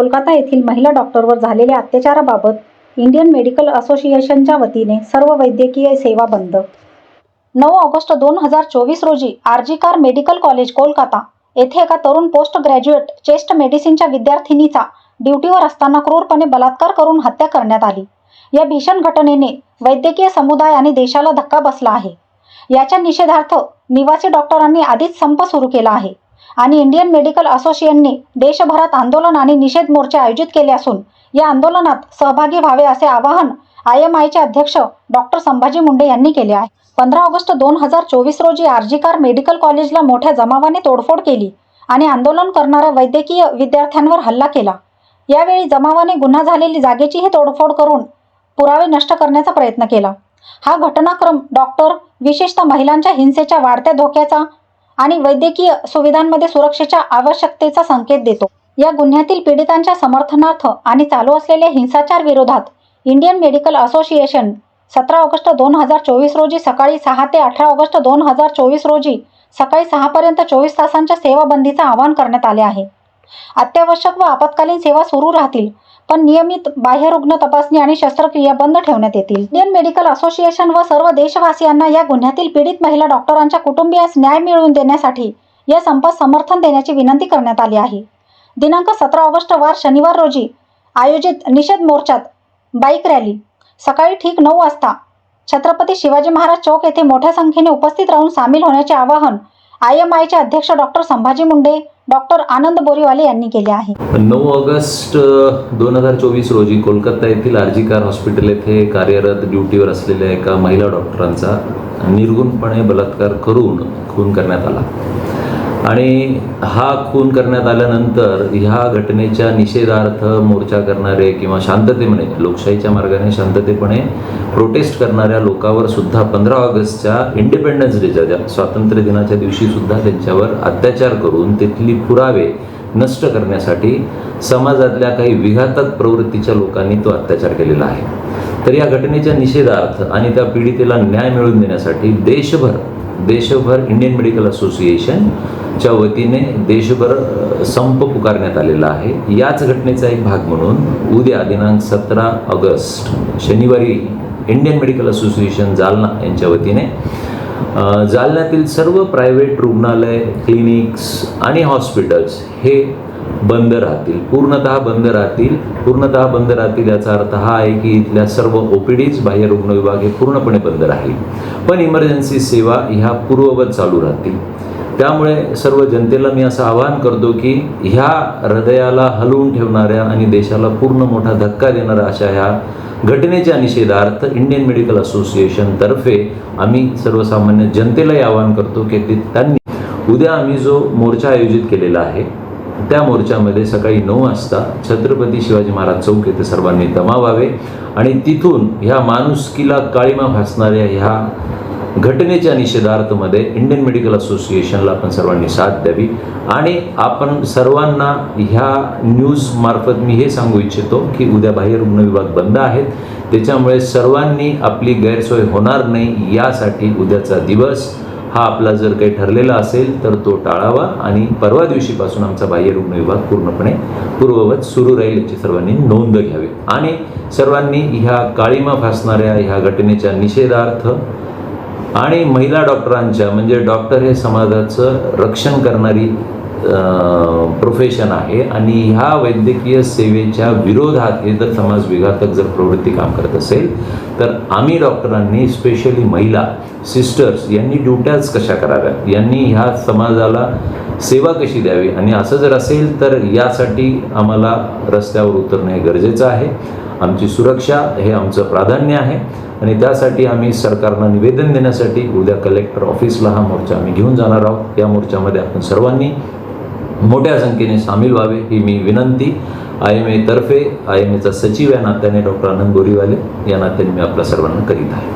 कोलकाता येथील महिला डॉक्टरवर झालेल्या अत्याचाराबाबत इंडियन मेडिकल असोसिएशनच्या वतीने सर्व वैद्यकीय सेवा बंद. नऊ ऑगस्ट दोन हजार चोवीस रोजी आरजीकार मेडिकल कॉलेज कोलकाता येथे एका तरुण पोस्ट ग्रॅज्युएट चेस्ट मेडिसिनच्या विद्यार्थिनीचा ड्युटीवर असताना क्रूरपणे बलात्कार करून हत्या करण्यात आली. या भीषण घटनेने वैद्यकीय समुदाय आणि देशाला धक्का बसला आहे. याच्या निषेधार्थ निवासी डॉक्टरांनी आधीच संप सुरू केला आहे. आणि इंडियन मेडिकल असोसिएशनने देशभरात आंदोलन आणि निषेध मोर्चे आयोजित केले असून या आंदोलनात सहभागी व्हावे असे आवाहन आय एम आयचे अध्यक्ष डॉक्टर संभाजी मुंडे यांनी केले आहे. पंधरा ऑगस्ट दोन हजार चोवीस रोजी आरजीकार मेडिकल कॉलेजला मोठ्या जमावाने तोडफोड केली आणि आंदोलन करणाऱ्या वैद्यकीय विद्यार्थ्यांवर हल्ला केला. यावेळी जमावाने गुन्हा झालेली जागेचीही तोडफोड करून पुरावे नष्ट करण्याचा प्रयत्न केला. हा घटनाक्रम डॉक्टर विशेषतः महिलांच्या हिंसेच्या वाढत्या धोक्याचा आणि वैद्यकीय सुविधांमध्ये सुरक्षेच्या आवश्यकतेचा संकेत देतो. या गुन्ह्यातील पीडितांच्या समर्थनार्थ आणि चालू असलेल्या हिंसाचार विरोधात इंडियन मेडिकल असोसिएशन सतरा ऑगस्ट दोन हजार चोवीस रोजी सकाळी सहा ते अठरा ऑगस्ट दोन हजार चोवीस रोजी सकाळी सहापर्यंत चोवीस तासांच्या सेवाबंदीचं आवाहन करण्यात आले आहे. अत्यावश्यक व आपत्कालीन सेवा सुरू राहतील पण नियमित बाह्यरुग्ण तपासणी आणि शस्त्रक्रिया बंद ठेवण्यात येतील. इंडियन मेडिकल असोसिएशन व सर्व देशवासियांना या गुन्ह्यातील पीडित महिला डॉक्टरांच्या कुटुंबियास न्याय मिळवून देण्यासाठी या संपास समर्थन देण्याची विनंती करण्यात आली आहे. दिनांक सतरा ऑगस्ट वार शनिवार रोजी आयोजित निषेध मोर्चात बाईक रॅली. सकाळी ठीक नऊ वाजता छत्रपती शिवाजी महाराज चौक येथे मोठ्या संख्येने उपस्थित राहून सामील होण्याचे आवाहन आय एम आयचे अध्यक्ष डॉक्टर संभाजी मुंडे डॉक्टर आनंद बोरीवाले यांनी केले आहे. नऊ ऑगस्ट दोन हजार चोवीस रोजी कोलकाता येथील आरजीकार हॉस्पिटल येथे कार्यरत ड्युटीवर असलेल्या एका महिला डॉक्टरांचा निर्गुणपणे बलात्कार करून खून करण्यात आला. आणि हा खून करण्यात आल्यानंतर ह्या घटनेच्या निषेधार्थ मोर्चा करणारे किंवा शांततेपणे लोकशाहीच्या मार्गाने शांततेपणे प्रोटेस्ट करणाऱ्या लोकांवर सुद्धा पंधरा ऑगस्टच्या इंडिपेंडन्स डेच्या ज्या स्वातंत्र्य दिनाच्या दिवशी सुद्धा त्यांच्यावर अत्याचार करून तिथली पुरावे नष्ट करण्यासाठी समाजातल्या काही विघातक प्रवृत्तीच्या लोकांनी तो अत्याचार केलेला आहे. तर या घटनेच्या निषेधार्थ आणि त्या पीडितेला न्याय मिळवून देण्यासाठी देशभर देशभर इंडियन मेडिकल असोसिएशन च्या वतीने देशभर संप पुकारण्यात आलेला आहे. याच घटनेचा एक भाग म्हणून उद्या दिनांक सतरा ऑगस्ट शनिवारी इंडियन मेडिकल असोसिएशन जालना यांच्या वतीने जालन्यातील सर्व प्रायव्हेट रुग्णालय क्लिनिक्स आणि हॉस्पिटल्स हे बंद राहतील. पूर्णतः बंद राहतील. पूर्णतः बंद राहतील याचा अर्थ हा आहे की इथल्या सर्व ओ पी डीज बाह्य रुग्ण विभाग हे पूर्णपणे बंद राहील. पण इमर्जन्सी सेवा ह्या पूर्ववत चालू राहतील. त्यामुळे सर्व जनतेला मी असं आवाहन करतो की ह्या हृदयाला हलवून ठेवणाऱ्या आणि देशाला पूर्ण मोठा धक्का देणाऱ्या अशा ह्या घटनेच्या निषेधार्थ इंडियन मेडिकल असोसिएशनतर्फे आम्ही सर्वसामान्य जनतेलाही आवाहन करतो की त्यांनी उद्या आम्ही जो मोर्चा आयोजित केलेला आहे त्या मोर्चामध्ये सकाळी नऊ वाजता छत्रपती शिवाजी महाराज चौक येथे सर्वांनी जमावावे आणि तिथून ह्या माणुसकीला काळीमा भासणाऱ्या ह्या घटनेच्या निषेधार्थमध्ये इंडियन मेडिकल असोसिएशनला आपण सर्वांनी साथ द्यावी. आणि आपण सर्वांना ह्या न्यूजमार्फत मी हे सांगू इच्छितो की उद्या बाह्य रुग्ण विभाग बंद आहेत. त्याच्यामुळे सर्वांनी आपली गैरसोय होणार नाही यासाठी उद्याचा दिवस हा आपला जर काही ठरलेला असेल तर तो टाळावा आणि परवा दिवशीपासून आमचा बाह्य रुग्ण विभाग पूर्णपणे पूर्ववत सुरू राहील याची सर्वांनी नोंद घ्यावी. आणि सर्वांनी ह्या काळीमा फासणाऱ्या ह्या घटनेच्या निषेधार्थ आणि महिला डॉक्टरांच्या म्हणजे डॉक्टर हे समाजाचं रक्षण करणारी प्रोफेशन आहे. आणि ह्या वैद्यकीय सेवेच्या विरोधात हे जर समाज विघातक जर प्रवृत्ती काम करत असेल तर आम्ही डॉक्टरांनी स्पेशली महिला सिस्टर्स यांनी ड्युट्याच कशा कराव्यात? यांनी ह्या समाजाला सेवा कशी द्यावी? आणि असं जर असेल तर यासाठी आम्हाला रस्त्यावर उतरणे गरजेचं आहे. आमची सुरक्षा हे आमचं प्राधान्य आहे. आणि त्यासाठी आम्ही सरकारला निवेदन देण्यासाठी उद्या कलेक्टर ऑफिसला हा मोर्चा आम्ही घेऊन जाणार आहोत. या मोर्चामध्ये आपण सर्वांनी मोठ्या संख्येने सामील व्हावे ही मी विनंती. आय एम एतर्फे आय एम एचा सचिव या नात्याने डॉक्टर आनंद बोरीवाले या नात्याने मी आपल्या सर्वांना करीत आहे.